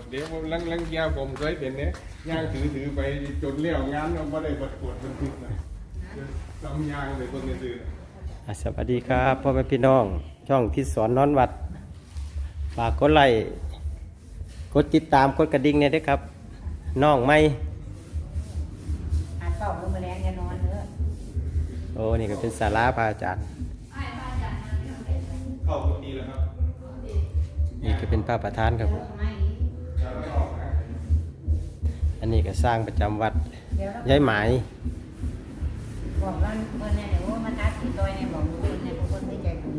ดเดี๋ยวผมลังลังยาวผมเคยเป็นเนี่ยย่างถือถือไปจนเลี้ยวงานเราไม่ได้บัดกดบันทึกนะทำยางเลยคนซื้ออะสวัสดีครับพ่อแม่พี่น้อง ช่องที่สอนนอนวัดฝากกดไลค์กดติดตามกดกระดิ่งเนี่ยด้วยครับน้องไม่อ่านเศร้าลงมาแรงอย่านอนเด้อโอ้นี่ก็เป็นสาราพระอาจารย์เข้าพอดีแล้วครับนี่ก็เป็นพระประธานครับผมไม่แล้ว นนี้ก็สร้างประจำวัดเดี๋ยวเราย้ายหมายบอกว่าเมื่อเนี่ยเดี๋ยวมาทักสีซอยเนี่ยบอกลูกเนี่ยพวกคนที่ใจบุญ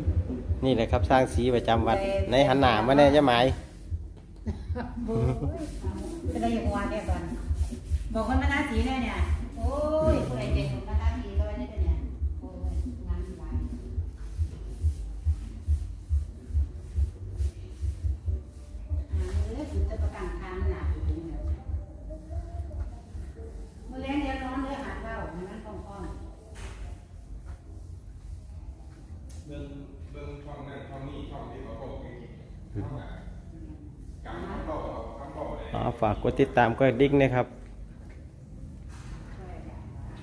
นี่แหละครับสร้างสีประจำวัดในหันหน้ามาแน่ย้ายหมายโอ้ยจะได้อย่างวันเนี่ยก่อนบอกคนมาทักสีเนี่ยเนี่ยโอ้ยผู้ใดใจบุญมาทักสีซอยเนี่ยเนี่ยโอ้ยงานหลายอ่าเออจุดจะประกันทางหนาอยู่ตรงนี้เมื่อแรงเดี๋ยวนอนเด้อหาเล่าให้มันคล่องๆ เบิ่งเบิ่งช่องนั้นช่องนี้ช่องที่เขาบอกอย่างนี้ช่องไหนกำคำบอกคำบอกเลยอ๋อฝากกดติดตามกดกระดิ่งนะครับ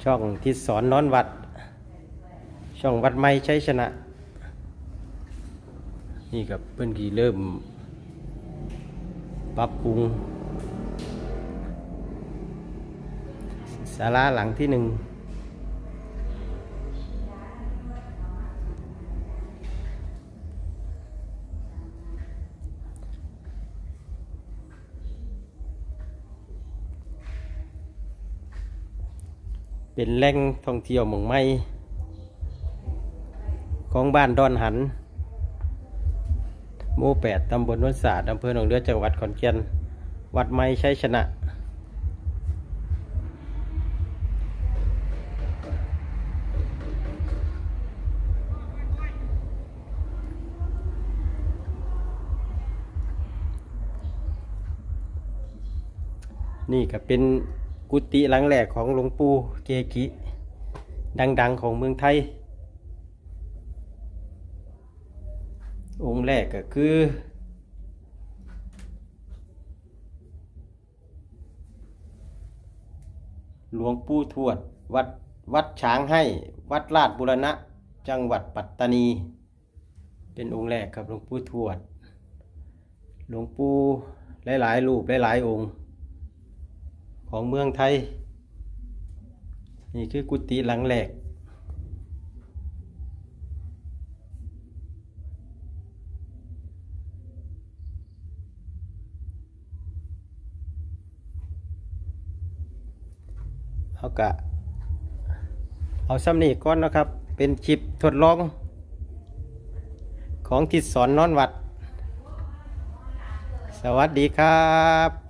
ช่องที่สอนนอนวัด ช่องวัดไม่ใช้ชนะ นี่กับเพื่อนกี่เริ่มปรับปรุงศาลาหลังที่หนึ่ง เป็นแหล่งท่องเที่ยวหมองไม้ของบ้านดอนหันหมู่แปดตำบลนนศาสตร์อำเภอหนองเรือจังหวัดขอนแก่น วัดไม้ใช้ชนะ นี่ก็เป็น กุฏิหลังแรกของหลวงปู่เกกิ ดังๆของเมืองไทย องค์แรกก็คือ หลวงปู่ทวด วัดวัดช้างให้ วัดลาดบุรณะ จังหวัดปัตตานี เป็นองค์แรกครับหลวงปู่ทวด หลวงปู่หลายๆรูปหลายๆองค์ ของเมืองไทย นี่คือกุฏิหลังแหลก เอากะ เอาซ้ำนี่ก่อนนะครับ เป็นชิปทดลอง ของทิศสอนนอนวัด สวัสดีครับ